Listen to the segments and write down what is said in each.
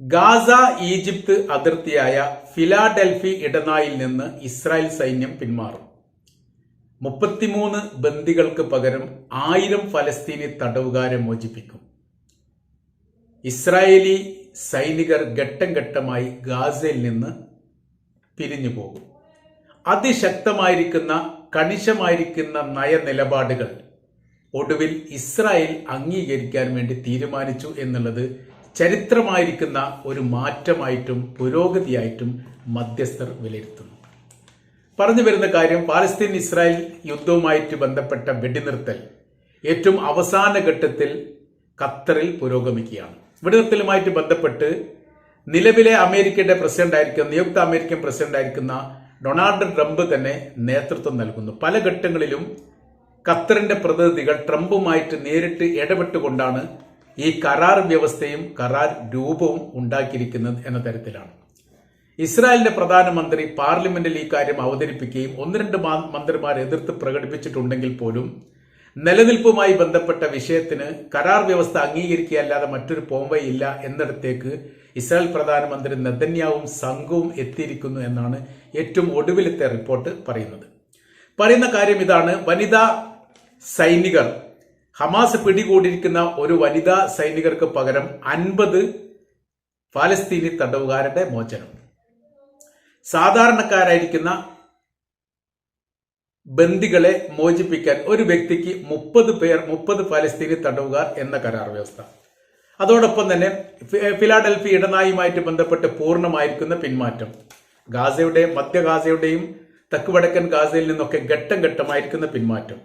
Gaza Egypt അതിർത്തിയായ Philadelphi ഇടനായിൽ നിന്ന് ഇസ്രായേൽ സൈന്യം പിന്മാറും. മുപ്പത്തിമൂന്ന് ബന്ദികൾക്ക് പകരം ആയിരം ഫലസ്തീനി തടവുകാരെ മോചിപ്പിക്കും. ഇസ്രായേലി സൈനികർ ഘട്ടം ഘട്ടമായി ഗാസയിൽ നിന്ന് പിരിഞ്ഞു പോകും അതിശക്തമായിരിക്കുന്ന കണിശമായിരിക്കുന്ന നയനിലപാടുകൾ ഒടുവിൽ ഇസ്രായേൽ അംഗീകരിക്കാൻ വേണ്ടി തീരുമാനിച്ചു എന്നുള്ളത് ചരിത്രമായിരിക്കുന്ന ഒരു മാറ്റമായിട്ടും പുരോഗതിയായിട്ടും മധ്യസ്ഥർ വിലയിരുത്തുന്നു. പറഞ്ഞു വരുന്ന കാര്യം പാലസ്തീൻ ഇസ്രായേൽ യുദ്ധവുമായിട്ട് ബന്ധപ്പെട്ട വെടിനിർത്തൽ ഏറ്റവും അവസാന ഘട്ടത്തിൽ ഖത്തറിൽ പുരോഗമിക്കുകയാണ്. വെടിനിർത്തലുമായിട്ട് ബന്ധപ്പെട്ട് നിലവിലെ അമേരിക്കയുടെ പ്രസിഡന്റ് ആയിരിക്കുന്ന നിയുക്ത അമേരിക്കൻ പ്രസിഡന്റ് ആയിരിക്കുന്ന ഡൊണാൾഡ് ട്രംപ് തന്നെ നേതൃത്വം നൽകുന്നു. പല ഘട്ടങ്ങളിലും ഖത്തറിന്റെ പ്രതിനിധികൾ ട്രംപുമായിട്ട് നേരിട്ട് ഇടപെട്ടുകൊണ്ടാണ് ഈ കരാർ വ്യവസ്ഥയും കരാർ രൂപവും ഉണ്ടാക്കിയിരിക്കുന്നത് എന്ന തരത്തിലാണ്. ഇസ്രായേലിന്റെ പ്രധാനമന്ത്രി പാർലമെന്റിൽ ഈ കാര്യം അവതരിപ്പിക്കുകയും ഒന്ന് രണ്ട് മന്ത്രിമാർ എതിർത്ത് പ്രകടിപ്പിച്ചിട്ടുണ്ടെങ്കിൽ പോലും നിലനിൽപ്പുമായി ബന്ധപ്പെട്ട വിഷയത്തിന് കരാർ വ്യവസ്ഥ അംഗീകരിക്കുകയല്ലാതെ മറ്റൊരു പോംവയില്ല എന്നിടത്തേക്ക് ഇസ്രായേൽ പ്രധാനമന്ത്രി നെതന്യാവും സംഘവും എത്തിയിരിക്കുന്നു എന്നാണ് ഏറ്റവും ഒടുവിലത്തെ റിപ്പോർട്ട് പറയുന്നത്. പറയുന്ന കാര്യം ഇതാണ്. വനിതാ സൈനികർ ഹമാസ് പിടികൂടിയിരിക്കുന്ന ഒരു വനിതാ സൈനികർക്ക് പകരം അൻപത് ഫലസ്തീനി തടവുകാരുടെ മോചനം. സാധാരണക്കാരായിരിക്കുന്ന ബന്ദികളെ മോചിപ്പിക്കാൻ ഒരു വ്യക്തിക്ക് മുപ്പത് പേർ മുപ്പത് ഫലസ്തീനി തടവുകാർ എന്ന കരാർ വ്യവസ്ഥ. അതോടൊപ്പം തന്നെ ഫിലാഡൽഫി ഇടനായുമായിട്ട് ബന്ധപ്പെട്ട് പൂർണമായിരിക്കുന്ന പിന്മാറ്റം. ഗാസയുടെ മധ്യ ഗാസയുടെയും തെക്ക് വടക്കൻ ഗാസയിൽ നിന്നൊക്കെ ഘട്ടം ഘട്ടമായിരിക്കുന്ന പിന്മാറ്റം.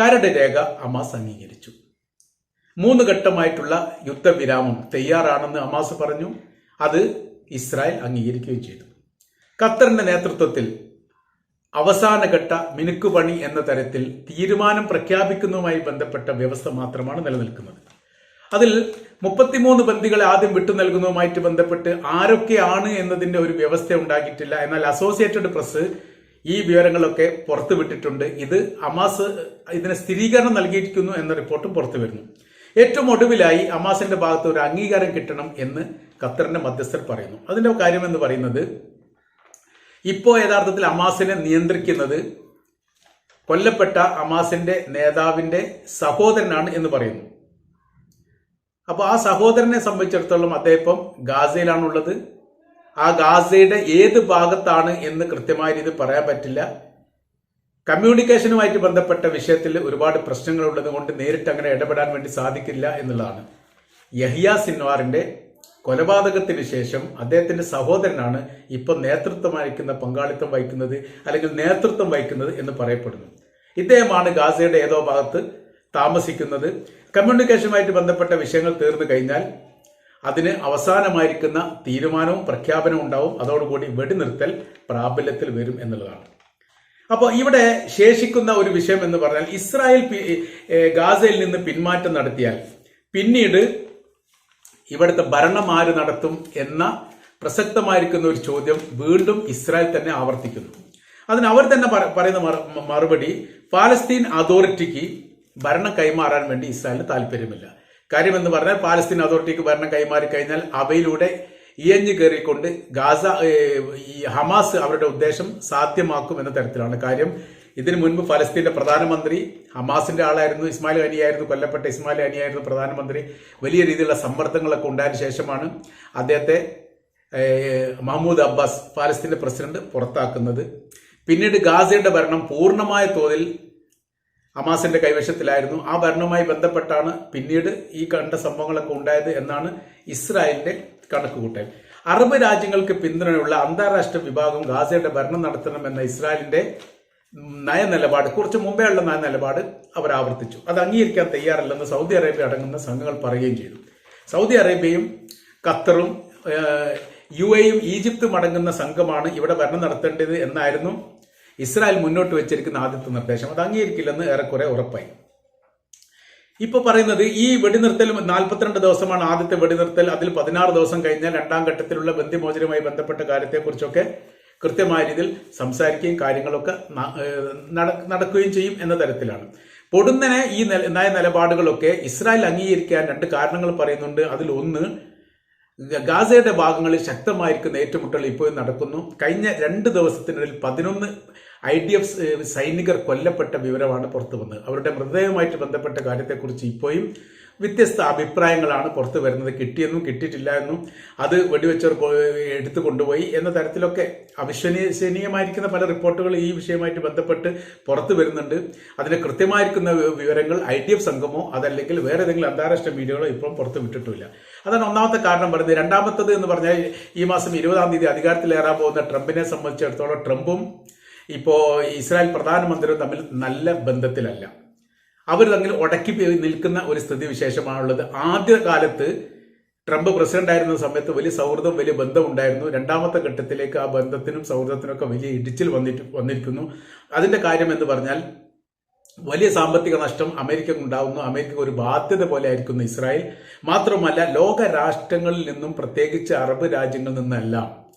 കരട് രേഖ ഹമാസ് അംഗീകരിച്ചു. മൂന്ന് ഘട്ടമായിട്ടുള്ള യുദ്ധവിരാമം തയ്യാറാണെന്ന് ഹമാസ് പറഞ്ഞു. അത് ഇസ്രായേൽ അംഗീകരിക്കുകയും ചെയ്തു. ഖത്തറിന്റെ നേതൃത്വത്തിൽ അവസാനഘട്ട മിനുക്കുപണി എന്ന തരത്തിൽ തീരുമാനം പ്രഖ്യാപിക്കുന്നതുമായി ബന്ധപ്പെട്ട വ്യവസ്ഥ മാത്രമാണ് നിലനിൽക്കുന്നത്. അതിൽ മുപ്പത്തിമൂന്ന് ബന്ദികളെ ആദ്യം വിട്ടു നൽകുന്നതുമായിട്ട് ബന്ധപ്പെട്ട് ആരൊക്കെയാണ് എന്നതിന്റെ ഒരു വ്യവസ്ഥ ഉണ്ടാക്കിയിട്ടില്ല. എന്നാൽ അസോസിയേറ്റഡ് പ്രസ് ഈ വിവരങ്ങളൊക്കെ പുറത്തുവിട്ടിട്ടുണ്ട് ഇത് അമാസ് ഇതിന് സ്ഥിരീകരണം നൽകിയിരിക്കുന്നു എന്ന റിപ്പോർട്ടും പുറത്തു വരുന്നു. ഏറ്റവും ഒടുവിലായി അമാസിന്റെ ഭാഗത്ത് ഒരു അംഗീകാരം കിട്ടണം എന്ന് ഖത്തറിന്റെ മധ്യസ്ഥർ പറയുന്നു. അതിന്റെ കാര്യം എന്ന് പറയുന്നത് ഇപ്പോ യഥാർത്ഥത്തിൽ അമാസിനെ നിയന്ത്രിക്കുന്നത് കൊല്ലപ്പെട്ട അമാസിന്റെ നേതാവിന്റെ സഹോദരനാണ് എന്ന് പറയുന്നു. അപ്പോൾ ആ സഹോദരനെ സംബന്ധിച്ചിടത്തോളം അദ്ദേഹം ഗാസയിലാണുള്ളത്. ആ ഗാസയുടെ ഏത് ഭാഗത്താണ് എന്ന് കൃത്യമായ രീതിയിൽ പറയാൻ പറ്റില്ല. കമ്മ്യൂണിക്കേഷനുമായിട്ട് ബന്ധപ്പെട്ട വിഷയത്തിൽ ഒരുപാട് പ്രശ്നങ്ങൾ ഉള്ളത് കൊണ്ട് നേരിട്ട് അങ്ങനെ ഇടപെടാൻ വേണ്ടി സാധിക്കില്ല എന്നുള്ളതാണ്. യഹിയ സിൻവാറിന്റെ കൊലപാതകത്തിന് ശേഷം അദ്ദേഹത്തിന്റെ സഹോദരനാണ് ഇപ്പൊ നേതൃത്വം വഹിക്കുന്ന പങ്കാളിത്തം വഹിക്കുന്നത് അല്ലെങ്കിൽ നേതൃത്വം വഹിക്കുന്നത് എന്ന് പറയപ്പെടുന്നു. ഇദ്ദേഹമാണ് ഗാസയുടെ ഏതോ ഭാഗത്ത് താമസിക്കുന്നത്. കമ്മ്യൂണിക്കേഷനുമായിട്ട് ബന്ധപ്പെട്ട വിഷയങ്ങൾ തീർന്നു കഴിഞ്ഞാൽ അതിന് അവസാനമായിരിക്കുന്ന തീരുമാനവും പ്രഖ്യാപനവും ഉണ്ടാവും. അതോടുകൂടി വെടിനിർത്തൽ പ്രാബല്യത്തിൽ വരും എന്നുള്ളതാണ്. അപ്പോൾ ഇവിടെ ശേഷിക്കുന്ന ഒരു വിഷയം എന്ന് പറഞ്ഞാൽ ഇസ്രായേൽ ഗാസയിൽ നിന്ന് പിന്മാറ്റം നടത്തിയാൽ പിന്നീട് ഇവിടുത്തെ ഭരണം ആര് നടത്തും എന്ന പ്രസക്തമായിരിക്കുന്ന ഒരു ചോദ്യം വീണ്ടും ഇസ്രായേൽ തന്നെ ആവർത്തിക്കുന്നു. അതിന് അവർ തന്നെ പറയുന്ന മറുപടി പാലസ്തീൻ അതോറിറ്റിക്ക് ഭരണം കൈമാറാൻ വേണ്ടി ഇസ്രായേലിന് താല്പര്യമില്ല. കാര്യം എന്ന് പറഞ്ഞാൽ പാലസ്തീൻ അതോറിറ്റിക്ക് ഭരണം കൈമാറി കഴിഞ്ഞാൽ അവയിലൂടെ ഇയഞ്ഞു കയറിക്കൊണ്ട് ഗാസ ഈ ഹമാസ് അവരുടെ ഉദ്ദേശം സാധ്യമാക്കും എന്ന തരത്തിലാണ് കാര്യം. ഇതിനു മുൻപ് ഫലസ്തീന്റെ പ്രധാനമന്ത്രി ഹമാസിന്റെ ആളായിരുന്നു ഇസ്മായിൽ അനിയായിരുന്നു കൊല്ലപ്പെട്ട ഇസ്മായിൽ അനിയായിരുന്നു പ്രധാനമന്ത്രി. വലിയ രീതിയിലുള്ള സമ്മർദ്ദങ്ങളൊക്കെ ഉണ്ടായതിനു ശേഷമാണ് അദ്ദേഹത്തെ മഹമ്മൂദ് അബ്ബാസ് ഫലസ്തീന്റെ പ്രസിഡന്റ് പുറത്താക്കുന്നത്. പിന്നീട് ഗാസയുടെ ഭരണം പൂർണമായ തോതിൽ ഹമാസിന്റെ കൈവശത്തിലായിരുന്നു. ആ ഭരണവുമായി ബന്ധപ്പെട്ടാണ് പിന്നീട് ഈ കണ്ട സംഭവങ്ങളൊക്കെ ഉണ്ടായത് എന്നാണ് ഇസ്രായേലിന്റെ കണക്കുകൂട്ടൽ. അറബ് രാജ്യങ്ങൾക്ക് പിന്തുണയുള്ള അന്താരാഷ്ട്ര വിഭാഗം ഗാസയുടെ ഭരണം നടത്തണമെന്ന ഇസ്രായേലിന്റെ നയനിലപാട് കുറച്ച് മുമ്പേ ഉള്ള നയനിലപാട് അവർ ആവർത്തിച്ചു. അത് അംഗീകരിക്കാൻ തയ്യാറല്ലെന്ന് സൗദി അറേബ്യ അടങ്ങുന്ന സംഘങ്ങൾ പറയുകയും ചെയ്തു. സൗദി അറേബ്യയും ഖത്തറും യു എയും ഈജിപ്തും അടങ്ങുന്ന സംഘമാണ് ഇവിടെ ഭരണം നടത്തേണ്ടത് എന്നായിരുന്നു ഇസ്രായേൽ മുന്നോട്ട് വെച്ചിരിക്കുന്ന ആദ്യത്തെ നിർദ്ദേശം. അത് അംഗീകരിക്കില്ലെന്ന് ഏറെക്കുറെ ഉറപ്പായി. ഇപ്പൊ പറയുന്നത് ഈ വെടിനിർത്തൽ നാൽപ്പത്തിരണ്ട് ദിവസമാണ് ആദ്യത്തെ വെടിനിർത്തൽ. അതിൽ പതിനാറ് ദിവസം കഴിഞ്ഞാൽ രണ്ടാം ഘട്ടത്തിലുള്ള ബന്ധിമോചനവുമായി ബന്ധപ്പെട്ട കാര്യത്തെക്കുറിച്ചൊക്കെ കൃത്യമായ രീതിയിൽ സംസാരിക്കുകയും കാര്യങ്ങളൊക്കെ നടക്കുകയും ചെയ്യും എന്ന തരത്തിലാണ്. പൊടുന്നനെ ഈ നയ നിലപാടുകളൊക്കെ ഇസ്രായേൽ അംഗീകരിക്കാൻ രണ്ട് കാരണങ്ങൾ പറയുന്നുണ്ട്. അതിൽ ഒന്ന് ഗാസയുടെ ഭാഗങ്ങളിൽ ശക്തമായിരിക്കുന്ന ഏറ്റുമുട്ടൽ ഇപ്പോഴും നടക്കുന്നു. കഴിഞ്ഞ രണ്ട് ദിവസത്തിനിടയിൽ പതിനൊന്ന് ഐ ഡി എഫ് സൈനികർ കൊല്ലപ്പെട്ട വിവരമാണ് പുറത്തു വന്നത് അവരുടെ മൃതദേഹവുമായിട്ട് ബന്ധപ്പെട്ട കാര്യത്തെക്കുറിച്ച് ഇപ്പോഴും വ്യത്യസ്ത അഭിപ്രായങ്ങളാണ് പുറത്തു വരുന്നത്. കിട്ടിയെന്നും കിട്ടിയിട്ടില്ല എന്നും അത് വെടിവെച്ചവർ എടുത്തു കൊണ്ടുപോയി എന്ന തരത്തിലൊക്കെ അവിശ്വസനീയമായിരിക്കുന്ന പല റിപ്പോർട്ടുകൾ ഈ വിഷയമായിട്ട് ബന്ധപ്പെട്ട് പുറത്തു വരുന്നുണ്ട്. അതിന് കൃത്യമായിരിക്കുന്ന വിവരങ്ങൾ ഐ ഡി എഫ് സംഘമോ അതല്ലെങ്കിൽ വേറെ ഏതെങ്കിലും അന്താരാഷ്ട്ര മീഡിയകളോ ഇപ്പം പുറത്തു വിട്ടിട്ടില്ല. അതാണ് ഒന്നാമത്തെ കാരണം പറയുന്നത്. രണ്ടാമത്തത് എന്ന് പറഞ്ഞാൽ ഈ മാസം ഇരുപതാം തീയതി അധികാരത്തിലേറാൻ പോകുന്ന ട്രംപിനെ സംബന്ധിച്ചിടത്തോളം ട്രംപും ഇപ്പോൾ ഇസ്രായേൽ പ്രധാനമന്ത്രിയും തമ്മിൽ നല്ല ബന്ധത്തിലല്ല. അവർ തമ്മിൽ ഉടക്കി നിൽക്കുന്ന ഒരു സ്ഥിതി വിശേഷമാണുള്ളത്. ആദ്യ കാലത്ത് ട്രംപ് പ്രസിഡന്റ് ആയിരുന്ന സമയത്ത് വലിയ സൗഹൃദം വലിയ ബന്ധം ഉണ്ടായിരുന്നു രണ്ടാമത്തെ ഘട്ടത്തിലേക്ക് ആ ബന്ധത്തിനും സൗഹൃദത്തിനും ഒക്കെ വലിയ ഇടിച്ചിൽ വന്നിട്ട് വന്നിരിക്കുന്നു. അതിന്റെ കാര്യം എന്ന് പറഞ്ഞാൽ വലിയ സാമ്പത്തിക നഷ്ടം അമേരിക്കക്ക് ഉണ്ടാവുന്നു. അമേരിക്ക ഒരു ബാധ്യത പോലെ ആയിരിക്കുന്നു ഇസ്രായേൽ. മാത്രമല്ല ലോക രാഷ്ട്രങ്ങളിൽ നിന്നും പ്രത്യേകിച്ച് അറബ് രാജ്യങ്ങളിൽ നിന്നെല്ലാം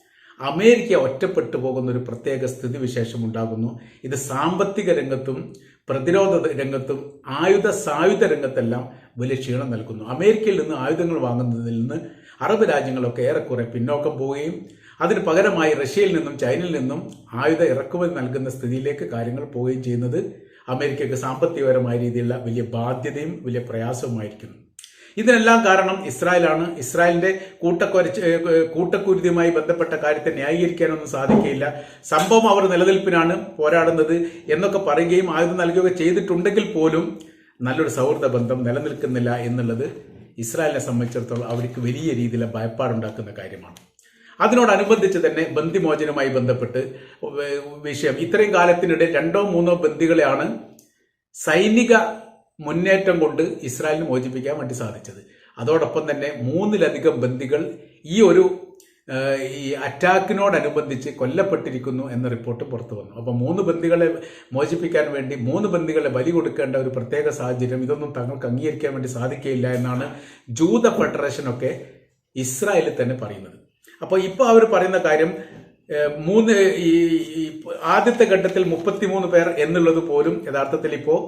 അമേരിക്ക ഒറ്റപ്പെട്ടു പോകുന്ന ഒരു പ്രത്യേക സ്ഥിതിവിശേഷം ഉണ്ടാകുന്നു. ഇത് സാമ്പത്തിക രംഗത്തും പ്രതിരോധ രംഗത്തും ആയുധ സായുധ രംഗത്തെല്ലാം വലിയ ക്ഷീണം നൽകുന്നു. അമേരിക്കയിൽ നിന്ന് ആയുധങ്ങൾ വാങ്ങുന്നതിൽ നിന്ന് അറബ് രാജ്യങ്ങളൊക്കെ ഏറെക്കുറെ പിന്നോക്കം പോവുകയും അതിന് പകരമായി റഷ്യയിൽ നിന്നും ചൈനയിൽ നിന്നും ആയുധ ഇറക്കുമതി നൽകുന്ന സ്ഥിതിയിലേക്ക് കാര്യങ്ങൾ പോവുകയും ചെയ്യുന്നത് അമേരിക്കയ്ക്ക് സാമ്പത്തികപരമായ രീതിയിലുള്ള വലിയ ബാധ്യതയും വലിയ പ്രയാസവുമായിരിക്കുന്നു. ഇതിനെല്ലാം കാരണം ഇസ്രായേലാണ്. ഇസ്രായേലിന്റെ കൂട്ടക്കൊരച്ച് കൂട്ടക്കുരുതിയുമായി ബന്ധപ്പെട്ട കാര്യത്തെ ന്യായീകരിക്കാനൊന്നും സാധിക്കില്ല സംഭവം അവർ നിലനിൽപ്പിനാണ് പോരാടുന്നത് എന്നൊക്കെ പറയുകയും ആയുധം നൽകുകയൊക്കെ ചെയ്തിട്ടുണ്ടെങ്കിൽ പോലും നല്ലൊരു സൗഹൃദ ബന്ധം നിലനിൽക്കുന്നില്ല എന്നുള്ളത് ഇസ്രായേലിനെ സംബന്ധിച്ചിടത്തോളം അവർക്ക് വലിയ രീതിയിലെ ഭയപ്പാടുണ്ടാക്കുന്ന കാര്യമാണ്. അതിനോടനുബന്ധിച്ച് തന്നെ ബന്ദിമോചനവുമായി ബന്ധപ്പെട്ട് വിഷയം. ഇത്രയും കാലത്തിനിടെ രണ്ടോ മൂന്നോ ബന്ദികളെയാണ് സൈനിക മുന്നേറ്റം കൊണ്ട് ഇസ്രായേലിന് മോചിപ്പിക്കാൻ വേണ്ടി സാധിച്ചത്. അതോടൊപ്പം തന്നെ മൂന്നിലധികം ബന്ദികൾ ഈ ഒരു ഈ അറ്റാക്കിനോടനുബന്ധിച്ച് കൊല്ലപ്പെട്ടിരിക്കുന്നു എന്ന റിപ്പോർട്ട് പുറത്തു വന്നു. അപ്പോൾ മൂന്ന് ബന്ദികളെ മോചിപ്പിക്കാൻ വേണ്ടി മൂന്ന് ബന്ദികളെ ബലി കൊടുക്കേണ്ട ഒരു പ്രത്യേക സാഹചര്യം ഇതൊന്നും തങ്ങൾക്ക് അംഗീകരിക്കാൻ വേണ്ടി സാധിക്കുകയില്ല എന്നാണ് ജൂത ഫെഡറേഷനൊക്കെ ഇസ്രായേലിൽ തന്നെ പറയുന്നത്. അപ്പോൾ ഇപ്പോൾ അവർ പറയുന്ന കാര്യം മൂന്ന് ഈ ആദ്യത്തെ ഘട്ടത്തിൽ മുപ്പത്തിമൂന്ന് പേർ എന്നുള്ളത് പോലും യഥാർത്ഥത്തിൽ ഇപ്പോൾ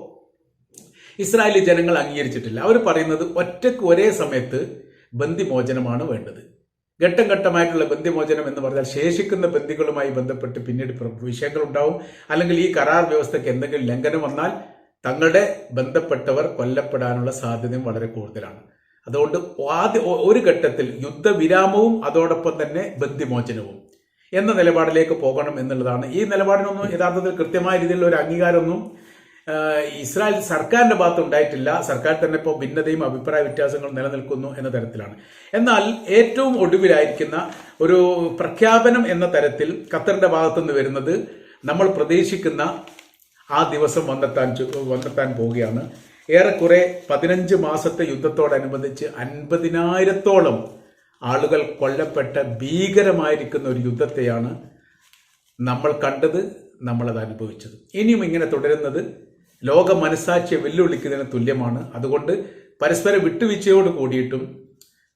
ഇസ്രായേലി ജനങ്ങൾ അംഗീകരിച്ചിട്ടില്ല. അവർ പറയുന്നത് ഒറ്റയ്ക്ക് ഒരേ സമയത്ത് ബന്ദിമോചനമാണ് വേണ്ടത്. ഘട്ടം ഘട്ടമായിട്ടുള്ള ബന്ദിമോചനം എന്ന് പറഞ്ഞാൽ ശേഷിക്കുന്ന ബന്ധികളുമായി ബന്ധപ്പെട്ട് പിന്നീട് വിഷയങ്ങൾ ഉണ്ടാവും അല്ലെങ്കിൽ ഈ കരാർ വ്യവസ്ഥയ്ക്ക് എന്തെങ്കിലും ലംഘനം വന്നാൽ തങ്ങളുടെ ബന്ധപ്പെട്ടവർ കൊല്ലപ്പെടാനുള്ള സാധ്യതയും വളരെ കൂടുതലാണ്. അതുകൊണ്ട് ആദ്യ ഒരു ഘട്ടത്തിൽ യുദ്ധവിരാമവും അതോടൊപ്പം തന്നെ ബന്ദിമോചനവും എന്ന നിലപാടിലേക്ക് പോകണം എന്നുള്ളതാണ്. ഈ നിലപാടിനൊന്നും യഥാർത്ഥത്തിൽ കൃത്യമായ രീതിയിലുള്ള ഒരു അംഗീകാരമൊന്നും ഇസ്രായേൽ സർക്കാരിന്റെ ഭാഗത്ത് ഉണ്ടായിട്ടില്ല സർക്കാർ തന്നെ ഇപ്പോൾ ഭിന്നതയും അഭിപ്രായ വ്യത്യാസങ്ങളും നിലനിൽക്കുന്നു എന്ന തരത്തിലാണ്. എന്നാൽ ഏറ്റവും ഒടുവിലായിരിക്കുന്ന ഒരു പ്രഖ്യാപനം എന്ന തരത്തിൽ ഖത്തറിന്റെ ഭാഗത്തുനിന്ന് വരുന്നത് നമ്മൾ പ്രതീക്ഷിക്കുന്ന ആ ദിവസം വന്നെത്താൻ വന്നെത്താൻ പോവുകയാണ്. ഏറെക്കുറെ പതിനഞ്ച് മാസത്തെ യുദ്ധത്തോടനുബന്ധിച്ച് അൻപതിനായിരത്തോളം ആളുകൾ കൊല്ലപ്പെട്ട ഭീകരമായിരിക്കുന്ന ഒരു യുദ്ധത്തെയാണ് നമ്മൾ കണ്ടത് നമ്മളത് അനുഭവിച്ചത്. ഇനിയും ഇങ്ങനെ തുടരുന്നത് ലോക മനസാക്ഷിയെ വെല്ലുവിളിക്കുന്നതിന് തുല്യമാണ്. അതുകൊണ്ട് പരസ്പര വിട്ടുവീഴ്ചയോട് കൂടിയിട്ടും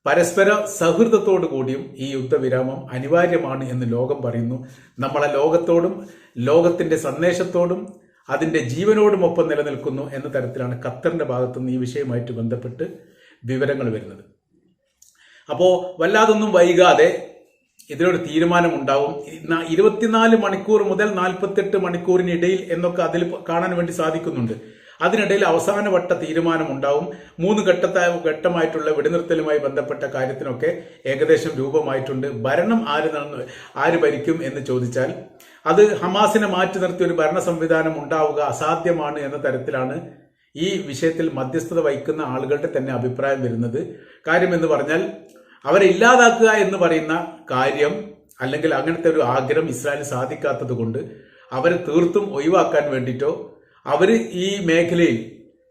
പരസ്പര സൗഹൃദത്തോടു കൂടിയും ഈ യുദ്ധവിരാമം അനിവാര്യമാണ് എന്ന് ലോകം പറയുന്നു. നമ്മളെ ലോകത്തോടും ലോകത്തിന്റെ സന്ദേശത്തോടും അതിന്റെ ജീവനോടുമൊപ്പം നിലനിൽക്കുന്നു എന്ന തരത്തിലാണ് ഖത്തറിന്റെ ഭാഗത്തുനിന്ന് ഈ വിഷയമായിട്ട് ബന്ധപ്പെട്ട് വിവരങ്ങൾ വരുന്നത്. അപ്പോൾ വല്ലാതൊന്നും വൈകാതെ ഇതിനൊരു തീരുമാനമുണ്ടാവും. ഇന്ന- ഇരുപത്തിനാല് മണിക്കൂർ മുതൽ നാൽപ്പത്തെട്ട് മണിക്കൂറിനിടയിൽ എന്നൊക്കെ അതിൽ കാണാൻ വേണ്ടി സാധിക്കുന്നുണ്ട്. അതിനിടയിൽ അവസാനവട്ട തീരുമാനം ഉണ്ടാവും മൂന്ന് ഘട്ടത്ത ഘട്ടമായിട്ടുള്ള വെടിനിർത്തലുമായി ബന്ധപ്പെട്ട കാര്യത്തിനൊക്കെ ഏകദേശം രൂപമായിട്ടുണ്ട്. ഭരണം ആര് ആര് ഭരിക്കും എന്ന് ചോദിച്ചാൽ അത് ഹമാസിനെ മാറ്റി നിർത്തി ഒരു ഭരണ സംവിധാനം ഉണ്ടാവുക അസാധ്യമാണ് എന്ന തരത്തിലാണ് ഈ വിഷയത്തിൽ മധ്യസ്ഥത വഹിക്കുന്ന ആളുകളുടെ തന്നെ അഭിപ്രായം വരുന്നത്. കാര്യം എന്ന് പറഞ്ഞാൽ അവരെ ഇല്ലാതാക്കുക എന്ന് പറയുന്ന കാര്യം അല്ലെങ്കിൽ അങ്ങനത്തെ ഒരു ആഗ്രഹം ഇസ്രായേൽ സാധിക്കാത്തത് കൊണ്ട് അവരെ തീർത്തും ഒഴിവാക്കാൻ വേണ്ടിയിട്ടോ അവർ ഈ മേഖലയിൽ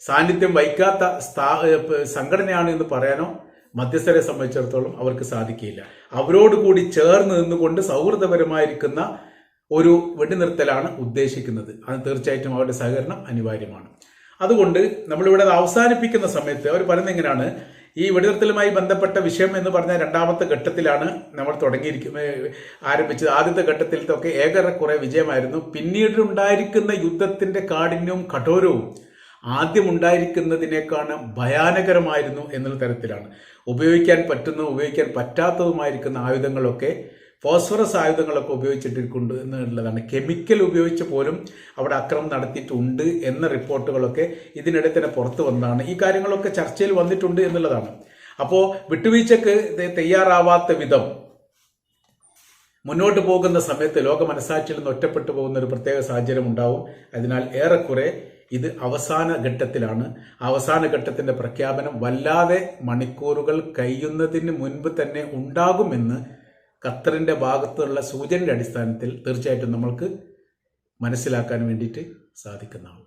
സാന്നിധ്യം വഹിക്കാത്ത സ്ഥാ സംഘടനയാണ് എന്ന് പറയാനോ മധ്യസ്ഥരെ സംബന്ധിച്ചിടത്തോളം അവർക്ക് സാധിക്കില്ല. അവരോട് കൂടി ചേർന്ന് നിന്നുകൊണ്ട് സൗഹൃദപരമായിരിക്കുന്ന ഒരു വെടിനിർത്തലാണ് ഉദ്ദേശിക്കുന്നത്. അത് തീർച്ചയായിട്ടും അവരുടെ സഹകരണം അനിവാര്യമാണ്. അതുകൊണ്ട് നമ്മളിവിടെ അവസാനിപ്പിക്കുന്ന സമയത്ത് അവർ പറയുന്നത് എങ്ങനെയാണ്? ഈ വെടിനിർത്തലുമായി ബന്ധപ്പെട്ട വിഷയം എന്ന് പറഞ്ഞ രണ്ടാമത്തെ ഘട്ടത്തിലാണ് നമ്മൾ തുടങ്ങിയിരിക്കുന്നത് ആരംഭിച്ചത്. ആദ്യത്തെ ഘട്ടത്തിലത്തൊക്കെ ഏകറെ കുറെ വിജയമായിരുന്നു. പിന്നീട് ഉണ്ടായിരിക്കുന്ന യുദ്ധത്തിന്റെ കാഠിന്യവും കഠോരവും ആദ്യം ഉണ്ടായിരിക്കുന്നതിനേക്കാണ് ഭയാനകരമായിരുന്നു എന്നുള്ള തരത്തിലാണ്. ഉപയോഗിക്കാൻ പറ്റുന്ന ഉപയോഗിക്കാൻ പറ്റാത്തതുമായിരിക്കുന്ന ആയുധങ്ങളൊക്കെ ഫോസ്ഫറസ് ആയുധങ്ങളൊക്കെ ഉപയോഗിച്ചിട്ടുണ്ട് എന്നുള്ളതാണ്. കെമിക്കൽ ഉപയോഗിച്ച് പോലും അവിടെ അക്രമം നടത്തിയിട്ടുണ്ട് എന്ന റിപ്പോർട്ടുകളൊക്കെ ഇതിനിടെ തന്നെ പുറത്തു വന്നതാണ്. ഈ കാര്യങ്ങളൊക്കെ ചർച്ചയിൽ വന്നിട്ടുണ്ട് എന്നുള്ളതാണ്. അപ്പോൾ വിട്ടുവീഴ്ചക്ക് തയ്യാറാവാത്ത വിധം മുന്നോട്ട് പോകുന്ന സമയത്ത് ലോക മനസാക്ഷിയിൽ നിന്ന് ഒറ്റപ്പെട്ടു പോകുന്ന ഒരു പ്രത്യേക സാഹചര്യം ഉണ്ടാവും. അതിനാൽ ഏറെക്കുറെ ഇത് അവസാന ഘട്ടത്തിലാണ്. അവസാന ഘട്ടത്തിന്റെ പ്രഖ്യാപനം വല്ലാതെ മണിക്കൂറുകൾ കഴിയുന്നതിന് മുൻപ് തന്നെ ഉണ്ടാകുമെന്ന് ഖത്തറിന്റെ ഭാഗത്തുള്ള സൂചനയുടെ അടിസ്ഥാനത്തിൽ തീർച്ചയായിട്ടും നമ്മൾക്ക് മനസ്സിലാക്കാൻ വേണ്ടിയിട്ട് സാധിക്കുന്നതാണ്.